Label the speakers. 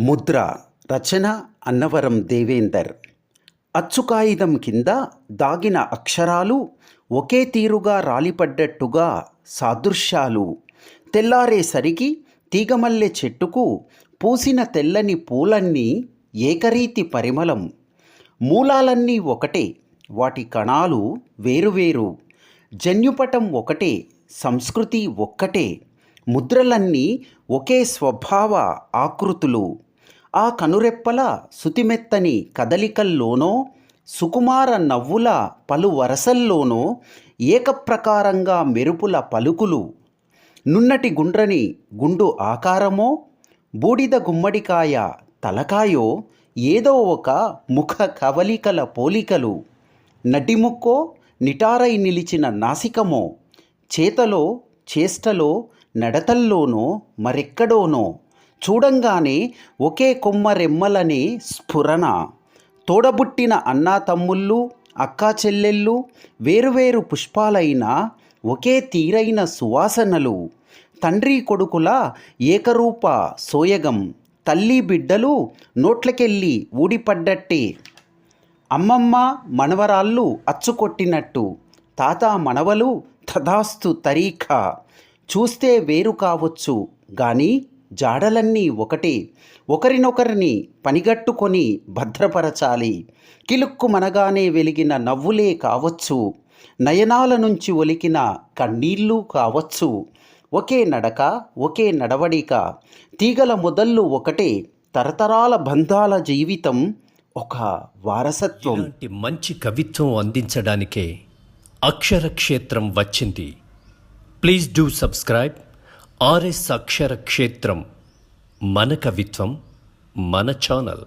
Speaker 1: ముద్ర రచన అన్నవరం దేవేందర్. అచ్చుకాయిదం కింద దాగిన అక్షరాలు ఒకే తీరుగా రాలిపడ్డట్టుగా సాదృశ్యాలు. తెల్లారేసరికి తీగమల్లె చెట్టుకు పూసిన తెల్లని పూలన్నీ ఏకరీతి పరిమళం. మూలాలన్నీ ఒకటే వాటి కణాలు వేరువేరు. జన్యుపటం ఒకటే సంస్కృతి ఒక్కటే. ముద్రలన్నీ ఒకే స్వభావ ఆకృతులు. ఆ కనురెప్పల సుతిమెత్తని కదలికల్లోనో సుకుమార నవ్వుల పలు వరసల్లోనో ఏకప్రకారంగా మెరుపుల పలుకులు. నున్నటి గుండ్రని గుండు ఆకారమో బూడిద గుమ్మడికాయ తలకాయో ఏదో ఒక ముఖ కవలికల పోలికలు. నటిముక్కో నిటారై నిలిచిన నాసికమో చేతలో చేష్టలో నడతల్లోనో మరెక్కడోనో చూడంగానే ఒకే కొమ్మరెమ్మలని స్ఫురణ. తోడబుట్టిన అన్నా తమ్ముళ్ళు అక్కా చెల్లెళ్ళు వేరువేరు పుష్పాలైన ఒకే తీరైన సువాసనలు. తండ్రి కొడుకుల ఏకరూప సోయగం తల్లి బిడ్డలు నోట్లకెళ్ళి ఊడిపడ్డట్టే. అమ్మమ్మ మనవరాళ్ళు అచ్చుకొట్టినట్టు తాత మనవలు తదాస్తు తరీఖా. చూస్తే వేరు కావచ్చు గాని జాడలన్నీ ఒకటే. ఒకరినొకరిని పనిగట్టుకొని భద్రపరచాలి. కిలుక్కు మనగానే వెలిగిన నవ్వులే కావచ్చు. నయనాల నుంచి ఒలికిన కన్నీళ్ళు కావచ్చు. ఒకే నడక ఒకే నడవడిక. తీగల మొదళ్ళు ఒకటే. తరతరాల బంధాల జీవితం ఒక వారసత్వం.
Speaker 2: మంచి కవిత్వం అందించడానికే అక్షరక్షేత్రం వచ్చింది. Please do subscribe. RS Akshara Kshetram మన కవిత్వం మన ఛానల్.